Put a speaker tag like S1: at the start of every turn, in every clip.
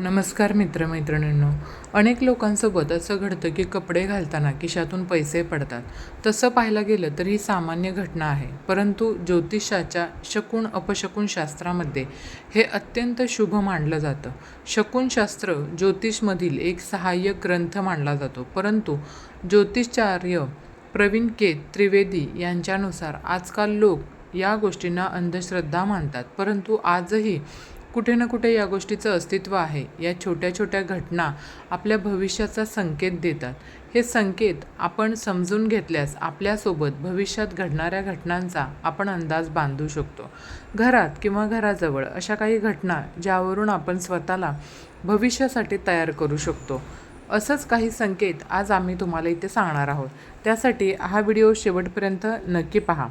S1: नमस्कार मित्रमैत्रिणींनो. अनेक लोकांसोबत असं घडतं की कपडे घालताना खिशातून पैसे पडतात. तसं पाहायला गेलं तर ही सामान्य घटना आहे. परंतु ज्योतिषाच्या शकून अपशकून शास्त्रामध्ये हे अत्यंत शुभ मानलं जातं. शकूनशास्त्र ज्योतिषमधील एक सहाय्यक ग्रंथ मानला जातो. परंतु ज्योतिषाचार्य प्रवीण के. त्रिवेदी यांच्यानुसार आजकाल लोक या गोष्टींना अंधश्रद्धा मानतात. परंतु आजही कुठे ना कुठे या गोष्टीचं अस्तित्व आहे. या छोट्या छोट्या घटना आपल्या भविष्याचा संकेत देतात. हे संकेत आपण समजून घेतल्यास आपल्यासोबत भविष्यात घडणाऱ्या घटनांचा आपण अंदाज बांधू शकतो. घरात किंवा घराजवळ अशा काही घटना ज्यावरून आपण स्वतःला भविष्यासाठी तयार करू शकतो. असंच काही संकेत आज आम्ही तुम्हाला इथे सांगणार आहोत. त्यासाठी हा व्हिडिओ शेवटपर्यंत नक्की पहा.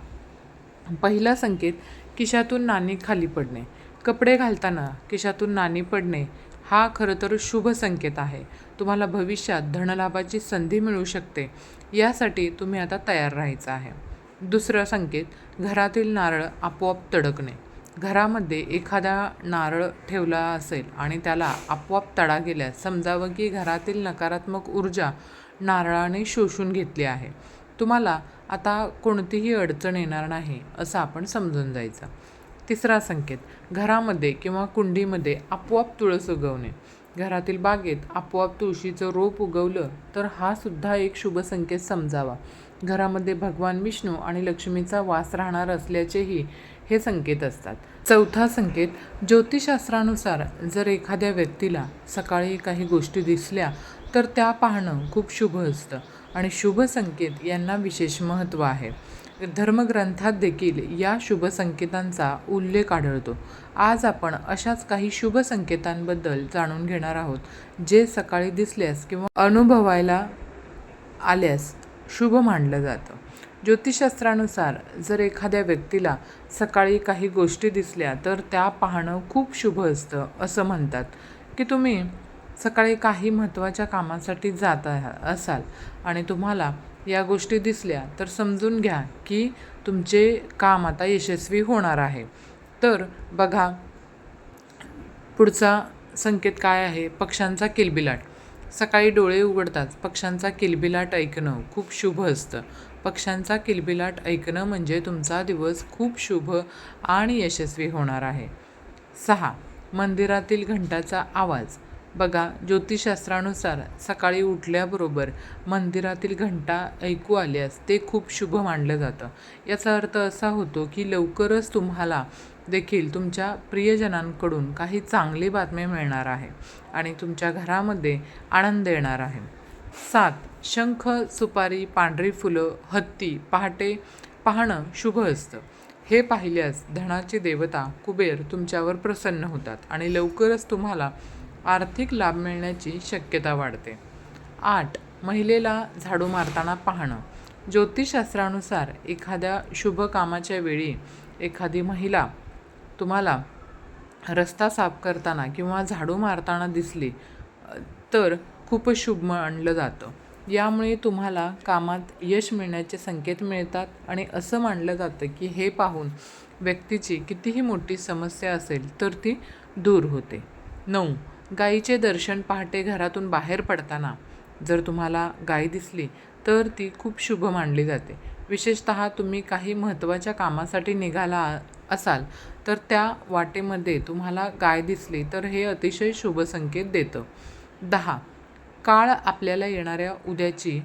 S1: पहिला संकेत खिशातून नाणी खाली पडणे. कपडे घालताना खिशातून नाणी पडणे हा खरं तर शुभ संकेत आहे. तुम्हाला भविष्यात धनलाभाची संधी मिळू शकते. यासाठी तुम्ही आता तयार राहायचं आहे. दुसरं संकेत घरातील नारळ आपोआप तडकणे. घरामध्ये एखादा नारळ ठेवला असेल आणि त्याला आपोआप तडा गेल्यास समजावं की घरातील नकारात्मक ऊर्जा नारळाने शोषून घेतली आहे. तुम्हाला आता कोणतीही अडचण येणार नाही असं आपण समजून जायचं. तिसरा संकेत घरामध्ये किंवा कुंडीमध्ये आपोआप तुळस उगवणे. घरातील बागेत आपोआप तुळशीचं रोप उगवलं तर हा सुद्धा एक शुभ संकेत समजावा. घरामध्ये भगवान विष्णू आणि लक्ष्मीचा वास राहणार असल्याचेही हे संकेत असतात. चौथा संकेत ज्योतिषशास्त्रानुसार जर एखाद्या व्यक्तीला सकाळी काही गोष्टी दिसल्या तर त्या पाहणं खूप शुभ असतं आणि शुभ संकेत यांना विशेष महत्त्व आहे. धर्मग्रंथात देखील या शुभ संकेतांचा उल्लेख आढळतो. आज आपण अशाच काही शुभ संकेतांबद्दल जाणून घेणार आहोत जे सकाळी दिसल्यास किंवा अनुभवायला आल्यास शुभ मानलं जातं. ज्योतिषशास्त्रानुसार जर एखाद्या व्यक्तीला सकाळी काही गोष्टी दिसल्या तर त्या पाहणं खूप शुभ असतं असं म्हणतात. की तुम्ही सकाळी काही महत्त्वाच्या कामासाठी जात असाल आणि तुम्हाला या गोष्टी दिसल्या तर समजून घ्या की तुमचे काम आता यशस्वी होणार आहे. तर बघा पुढचा संकेत काय आहे? पक्ष्यांचा किलबिलाट. सकाळी डोळे उघडताच पक्ष्यांचा किलबिलाट ऐकणं खूप शुभ असतं. पक्ष्यांचा किलबिलाट ऐकणं म्हणजे तुमचा दिवस खूप शुभ आणि यशस्वी होणार आहे. सहा. मंदिरातील घंटाचा आवाज. बघा ज्योतिषशास्त्रानुसार सकाळी उठल्याबरोबर मंदिरातील घंटा ऐकू आल्यास ते खूप शुभ मानलं जातं. याचा अर्थ असा होतो की लवकरच तुम्हाला देखील तुमच्या प्रियजनांकडून काही चांगली बातमी मिळणार आहे आणि तुमच्या घरामध्ये आनंद येणार आहे. सात शंख सुपारी पांढरी फुलं हत्ती पहाटे पाहणं शुभ असतं. हे पाहिल्यास धनाची देवता कुबेर तुमच्यावर प्रसन्न होतात आणि लवकरच तुम्हाला आर्थिक लाभ मिळण्याची शक्यता वाढते. आठ. महिलेला झाडू मारताना पाहणं. ज्योतिषशास्त्रानुसार एखाद्या शुभ कामाच्या वेळी एखादी महिला तुम्हाला रस्ता साफ करताना किंवा झाडू मारताना दिसली तर खूपच शुभ मानलं जातं. यामुळे तुम्हाला कामात यश मिळण्याचे संकेत मिळतात आणि असं मानलं जातं की हे पाहून व्यक्तीची कितीही मोठी समस्या असेल तर ती दूर होते. नऊ. गाईचे दर्शन पहाटे घरातून बाहेर पडताना जर तुम्हाला गाय दिसली तर ती खूप शुभ मानली जाते. विशेषत तुम्ही काही महत्त्वाच्या कामासाठी निघाला असाल तर त्या वाटेमध्ये तुम्हाला गाय दिसली तर हे अतिशय शुभ संकेत देतं. दहा. काळ आपल्याला येणाऱ्या उद्याची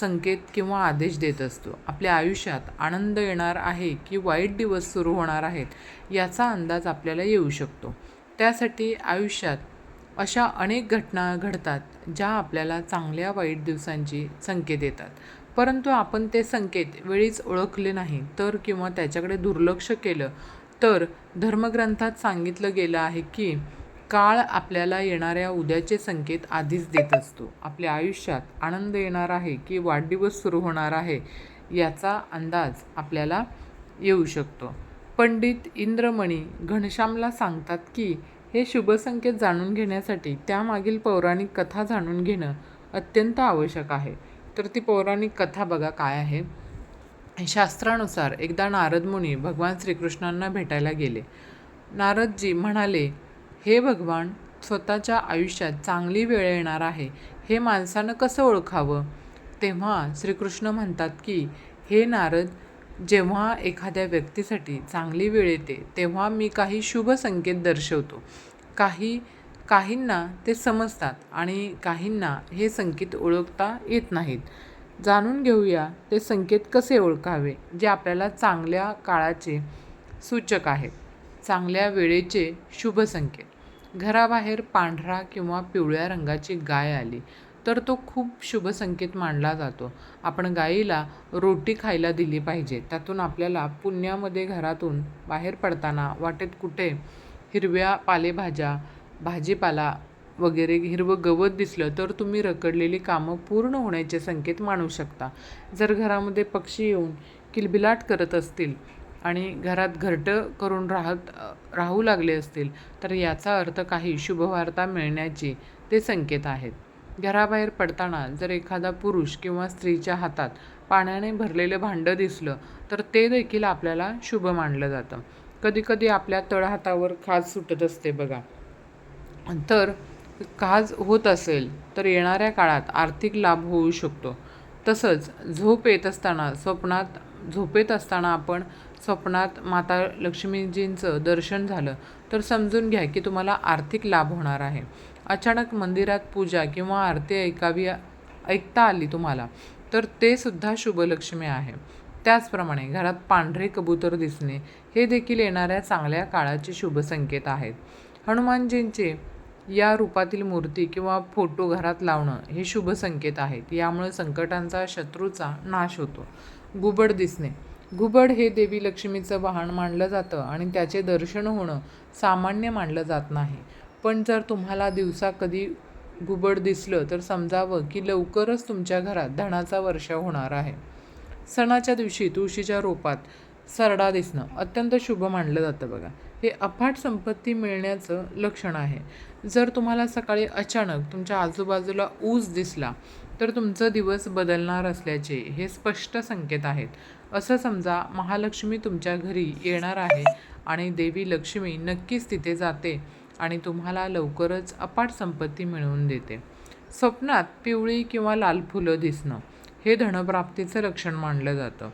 S1: संकेत किंवा आदेश देत असतो. आपल्या आयुष्यात आनंद येणार आहे की वाईट दिवस सुरू होणार आहेत याचा अंदाज आपल्याला येऊ शकतो. त्यासाठी आयुष्यात अशा अनेक घटना घडतात ज्या आपल्याला चांगल्या वाईट दिवसांची संकेत येतात परंतु आपण ते संकेत वेळीच ओळखले नाही तर किंवा त्याच्याकडे दुर्लक्ष केलं तर धर्मग्रंथात सांगितलं गेलं आहे की काळ आपल्याला येणाऱ्या उद्याचे संकेत आधीच देत असतो. आपल्या आयुष्यात आनंद येणार आहे की वाढदिवस सुरू होणार आहे याचा अंदाज आपल्याला येऊ शकतो. पंडित इंद्रमणी घनश्यामला सांगतात की हे शुभसंकेत जाणून घेण्यासाठी त्यामागील पौराणिक कथा जाणून घेणं अत्यंत आवश्यक आहे. तर ती पौराणिक कथा बघा काय आहे. शास्त्रानुसार एकदा नारद मुनी भगवान श्रीकृष्णांना भेटायला गेले. नारदजी म्हणाले हे भगवान स्वतःच्या आयुष्यात चांगली वेळ येणार आहे. हे माणसानं कसं ओळखावं? तेव्हा श्रीकृष्ण म्हणतात की हे नारद जेव्हा एखाद्या व्यक्तीसाठी चांगली वेळ येते तेव्हा मी काही शुभ संकेत दर्शवतो. काही काहींना ते समजतात आणि काहींना हे संकेत ओळखता येत नाहीत. जाणून घेऊया ते संकेत कसे ओळखावे जे आपल्याला चांगल्या काळाचे सूचक आहेत. चांगल्या वेळेचे शुभ संकेत. घराबाहेर पांढरा किंवा पिवळ्या रंगाची गाय आली तर तो खूप शुभ संकेत मानला जातो. आपण गाईला रोटी खायला दिली पाहिजे. त्यातून आपल्याला पुण्यामध्ये घरातून बाहेर पडताना वाटेत कुठे हिरव्या पालेभाज्या भाजीपाला वगैरे हिरवं गवत दिसलं तर तुम्ही रकडलेली कामं पूर्ण होण्याचे संकेत मानू शकता. जर घरामध्ये पक्षी येऊन किलबिलाट करत असतील आणि घरात घरटं करून राहत राहू लागले असतील तर याचा अर्थ काही शुभवार्ता मिळण्याचे ते संकेत आहेत. घराबाहेर पडताना जर एखादा पुरुष किंवा स्त्रीच्या हातात पाण्याने भरलेलं भांडं दिसलं तर ते देखील आपल्याला शुभ मानलं जातं. कधीकधी आपल्या तळहातावर खाज सुटत असते बघा. तर खाज होत असेल तर येणाऱ्या काळात आर्थिक लाभ होऊ शकतो. तसंच झोप येत असताना स्वप्नात झोपेत असताना आपण स्वप्नात माता लक्ष्मीजींचं दर्शन झालं तर समजून घ्या की तुम्हाला आर्थिक लाभ होणार आहे. अचानक मंदिरात पूजा किंवा आरती ऐकावी ऐकता आली तुम्हाला तर ते सुद्धा शुभलक्ष्मी आहे. त्याचप्रमाणे घरात पांढरे कबूतर दिसणे हे देखील येणाऱ्या चांगल्या काळाचे शुभ संकेत आहेत. हनुमानजींचे या रूपातील मूर्ती किंवा फोटो घरात लावणं हे शुभ संकेत आहेत. यामुळे संकटांचा शत्रूचा नाश होतो. घुबड दिसणे. घुबड हे देवी लक्ष्मीचं वाहन मानलं जातं आणि त्याचे दर्शन होणं सामान्य मानलं जात नाही. पण जर तुम्हाला दिवसा कधी घुबड दिसलं तर समजावं की लवकरच तुमच्या घरात धनाचा वर्षा होणार आहे. सणाच्या दिवशी तुळशीच्या रोपात सरडा दिसणं अत्यंत शुभ मानलं जातं बघा. हे अफाट संपत्ती मिळण्याचं लक्षण आहे. जर तुम्हाला सकाळी अचानक तुमच्या आजूबाजूला ऊस दिसला तर तुमचं दिवस बदलणार असल्याचे हे स्पष्ट संकेत आहेत. असं समजा महालक्ष्मी तुमच्या घरी येणार आहे आणि देवी लक्ष्मी नक्कीच तिथे जाते आणि तुम्हाला लवकरच अपाट संपत्ती मिळवून देते. स्वप्नात पिवळी किंवा लाल फुलं दिसणं हे धनप्राप्तीचं लक्षण मानलं जातं.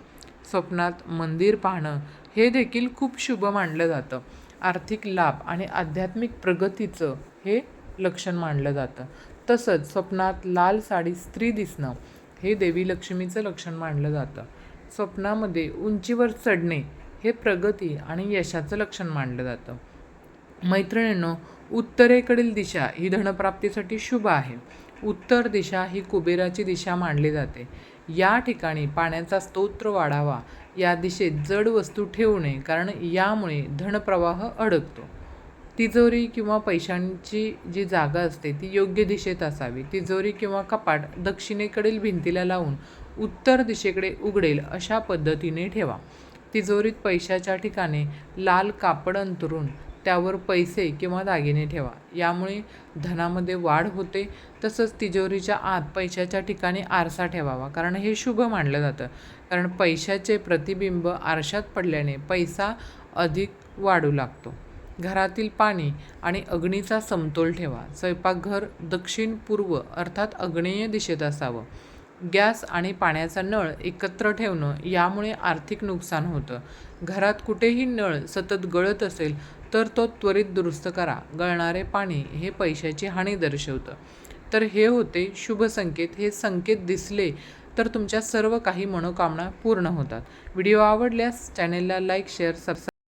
S1: स्वप्नात मंदिर पाहणं हे देखील खूप शुभ मानलं जातं. आर्थिक लाभ आणि आध्यात्मिक प्रगतीचं हे लक्षण मानलं जातं. तसंच स्वप्नात लाल साडी स्त्री दिसणं हे देवी लक्ष्मीचं लक्षण मानलं जातं. स्वप्नामध्ये उंचीवर चढणे हे प्रगती आणि यशाचं लक्षण मानलं जातं. मैत्रिणींनो उत्तरेकडील दिशा ही धनप्राप्तीसाठी शुभ आहे. उत्तर दिशा ही कुबेराची दिशा मानली जाते. या ठिकाणी पाण्याचा स्तोत्र वाढावा या दिशेत जड वस्तू ठेवू नये कारण यामुळे धनप्रवाह अडकतो. तिजोरी किंवा पैशांची जी जागा असते ती योग्य दिशेत असावी. तिजोरी किंवा कपाट दक्षिणेकडील भिंतीला लावून उत्तर दिशेकडे उघडेल अशा पद्धतीने ठेवा. तिजोरीत पैशाच्या ठिकाणी लाल कापड अंतरून त्यावर पैसे किंवा दागिने ठेवा. यामुळे धनामध्ये वाढ होते तसंच तिजोरीच्या आत पैशाच्या ठिकाणी आरसा ठेवावा कारण हे शुभ मानलं जातं. कारण पैशाचे प्रतिबिंब आरशात पडल्याने पैसा अधिक वाढू लागतो. घरातील पाणी आणि अग्नीचा समतोल ठेवा. स्वयंपाकघर दक्षिण पूर्व अर्थात अग्नेय दिशेत असावं. गॅस आणि पाण्याचा नळ एकत्र ठेवणं यामुळे आर्थिक नुकसान होतं. घरात कुठेही नळ सतत गळत असेल तर तो त्वरित दुरुस्त करा. गळणारे पाणी हे पैशाची हानी दर्शवतं. तर हे होते शुभ संकेत. हे संकेत दिसले तर तुमच्या सर्व काही मनोकामना पूर्ण होतात. व्हिडिओ आवडल्यास चॅनेलला लाईक शेअर सबस्क्राईब